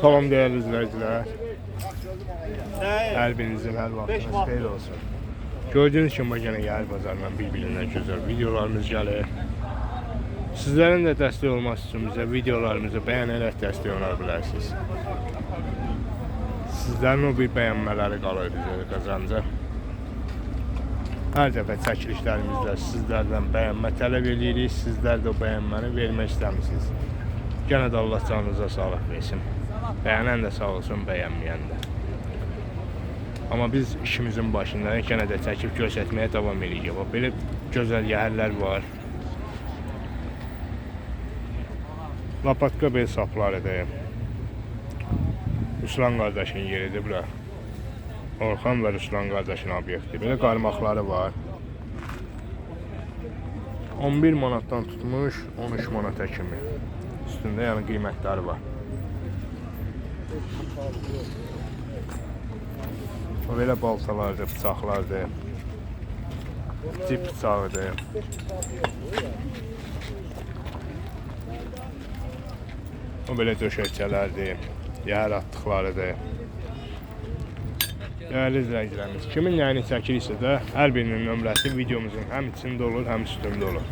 Salam değerli izleyiciler. Her birinizin her vaxtınız xeyir olsun. Gördüğünüz kimi gene yer bazarından bir-birindən gözəl videolarımız gəlir. Sizlərin də dəstək olması üçün bizə videolarımızı bəyənərək dəstək ola bilərsiniz. Sizlərin o bir bəyənmələri qalır bizə qazancı. Hər dəfə çəkilişlərimizdə sizlərdən bəyənmə tələb edirik. Sizlər də o bəyənməni vermək istəmirsiniz. Gene de Allah canınıza sağlık versin. Beğenen de sağ olsun, beğenmeyen de. Ama biz işimizin başındayıq, gene de çəkib göstərməyə davam edəcəyik. Belə gözəl yəhərlər var. Lapatka bel saplarıdır. Ruslan qardaşın yeridir bura. Orxan və Ruslan qardaşın obyekti. Belə qarmaqları var. 11 manatdan tutmuş 13 manata kimi. Üstündə yəni qiymətləri var. Belə baltalardır, bıçaqlardır. Cip bıçağıdır. O belə döşəkçələrdir, yəhər atdıqlarıdır. Değerli izləyicilərimiz, kimin nəyini çəkirsə də hər birinin nömrəsi videomuzun həm içində olur, həm üstündə olur.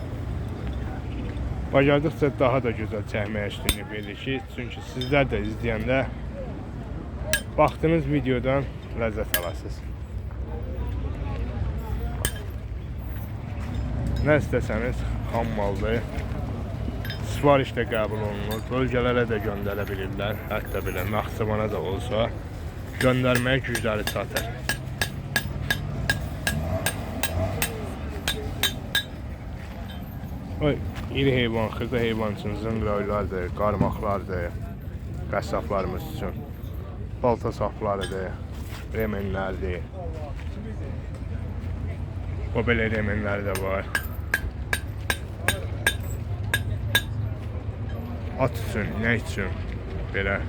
Bacardıqca daha da gözəl çəkməyə üstünlük veririk ki, çünki sizlər də izləyəndə baxdığınız videodan ləzzət alasınız. Nə istəsəniz xam maldır. Sifariş də qəbul olunur. Bölgələrə də göndərə bilirlər. Hətta belə Naxçıvana da olsa göndərməyə gücləri çatır. İri heyvan, xırda heyvan üçün zınqıravlardır, qarmaqlardır, qəssablarımız üçün. Balta saplarıdır, remenlərdir. O belə remenlər də var. At üçün, nə üçün belə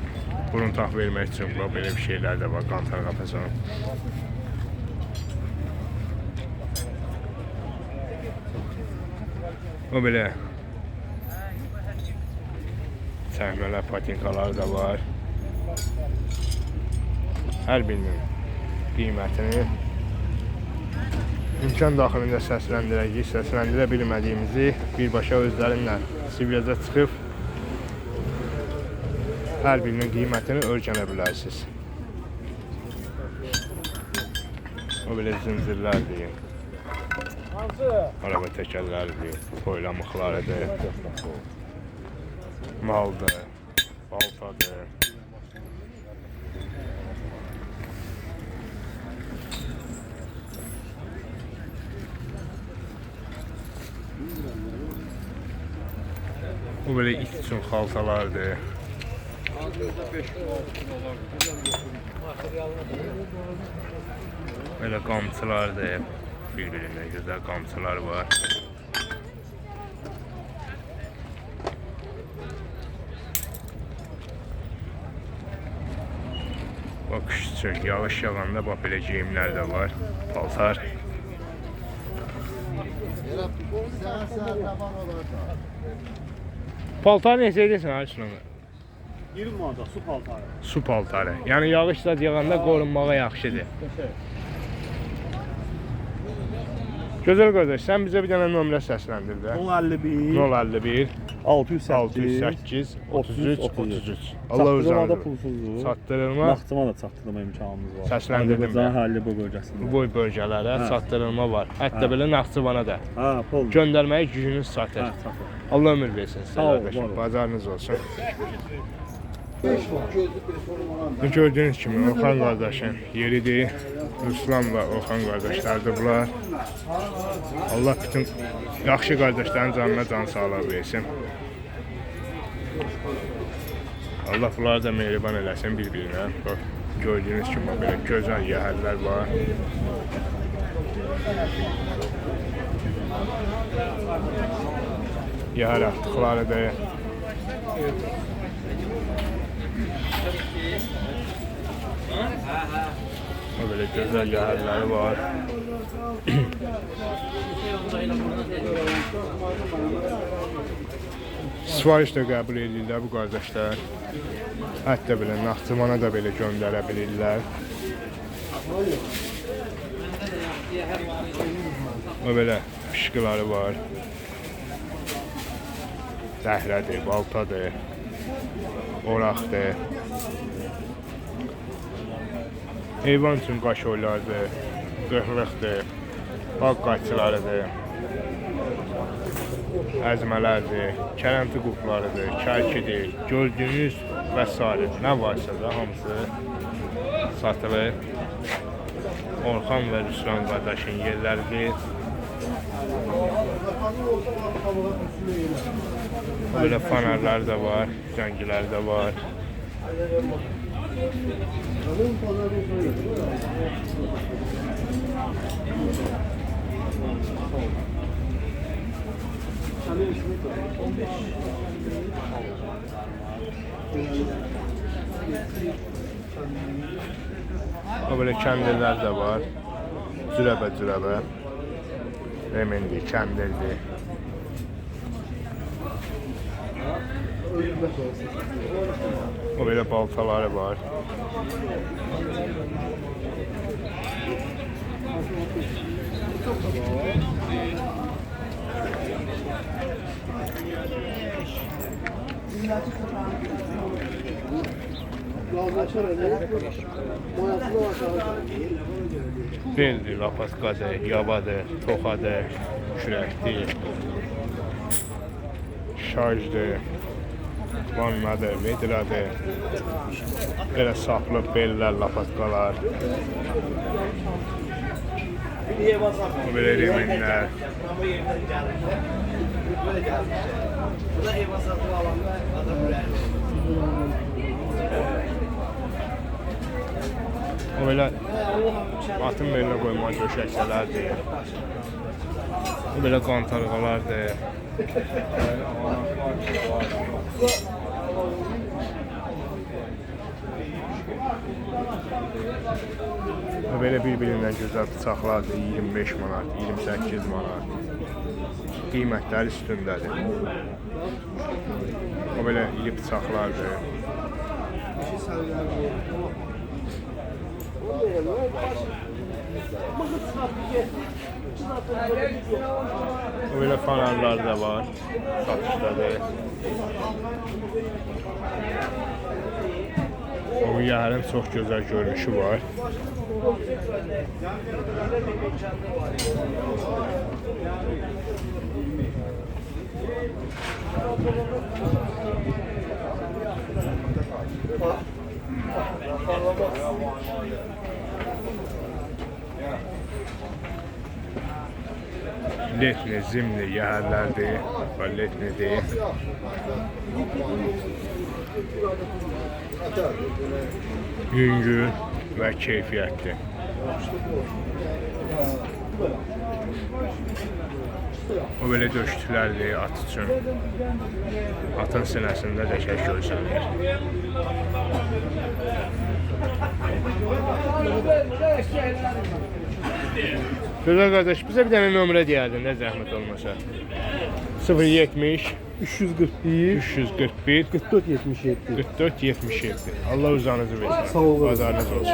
burun tax vermək üçün belə bir şeylər də var, qantar qafəsinin. O belə çəkmələr, patinkalar da var. Hər birinin qiymətini imkan daxilində səsləndirəcəyik. Səsləndirə bilmədiyimizi birbaşa özlərindən sivilyada çıxıb hər birinin qiymətini öyrənə bilərsiniz. O belə zincirlərdir. Araba təkərləridir, toylamıqlarıdır, maldır, baltadır. Bu böyle it üçün xaltalardır. Böyle qamçılardır. Bir-birindən gözəl qamçılar var. Bak kış üçün yağış yağanda geyimlər də var. Paltar. Paltar neçə edirsən Ayşun? 20 manata su paltarı. Su paltarı. Yəni yağış da yağanda qorunmağa yaxşıdır. Gözəl qardaş, sən bizə bir dənə nömrə səsləndir də. 051 051 608 608 33 33. Allah Çatdırılmada uzandır. pulsuzluq. Çatdırılma Naxçıvana da çatdırma imkanımız var. Səsləndirdim Azərbaycan. Həlli bu bölgəsində. bu bölgələrə çatdırılma var. Hətta Hə. belə Naxçıvana da Ha, pul. göndərməyə gücünüz çatır. Allah ömür versin sizə qardaşım. Bazarınız olsun. Bu gördüğünüz kimi Orxan qardaşın yeridir. Ruslan və Orxan qardaşlardır bunlar. Allah bütün yaxşı qardaşların canına can sağlığı versin. Allah bunları da mehriban eləsin bir-birinə. Bax, gördüyünüz kimi belə gözəl var. Yəhər atdıqlarıdır. O böyle güzel yəhərləri var. Sifariş də qəbul edirlər bu qardaşlar. Hətta belə Naxçıvana da belə göndərə bilirlər. O belə pişkiləri var. Zəhlədir, baltadır, oraqdır. Heyvan üçün qaşoylardır, qıhlıqdır, bağ qayçılarıdır, əzmələrdir, kərənti qurtlarıdır, kərkidir, gördüyünüz və s. nə varsa da hamısı satılır. Orxan və Rüslan qardaşın yerləridir. Böyle fanerler de var, zəngiler de var. Böyle kəndirlər də var. Cürəbə cürəbə. Remendi, kəndirdir. O böyle baltaları var. Beldir, lapaskadır, yavadır, toxadır, kürəkdir, şarjdır, vannadır, vedradır. Belə saplı bellər, lapaskalar. Belə remenlər. O belə atın belinə qoyma döşəkçələrdir. O belə qantarğalardır. Belə bir-birindən gözəl bıçaqlardır. 25 manat, 28 manat. Qiymətləri üstündədir. O belə iri bıçaqlardır. O belə fanarlar da var. Satışdadır. O yarın çox gözəl görünüşü var. Letni, zimli yəhərlərdir. Və letnidir. Yüngül və keyfiyyətli. O belə döştülərdir at üçün. Atın sinəsində də şək görsənir. Gözəl qardaş, bizə bir dənə nömrə deyərdin, nə zəhmət olmasa. 070 341 341 44 77. 44 77. Allah uzanızı versin. Sağ olun. Pazarınız olsun.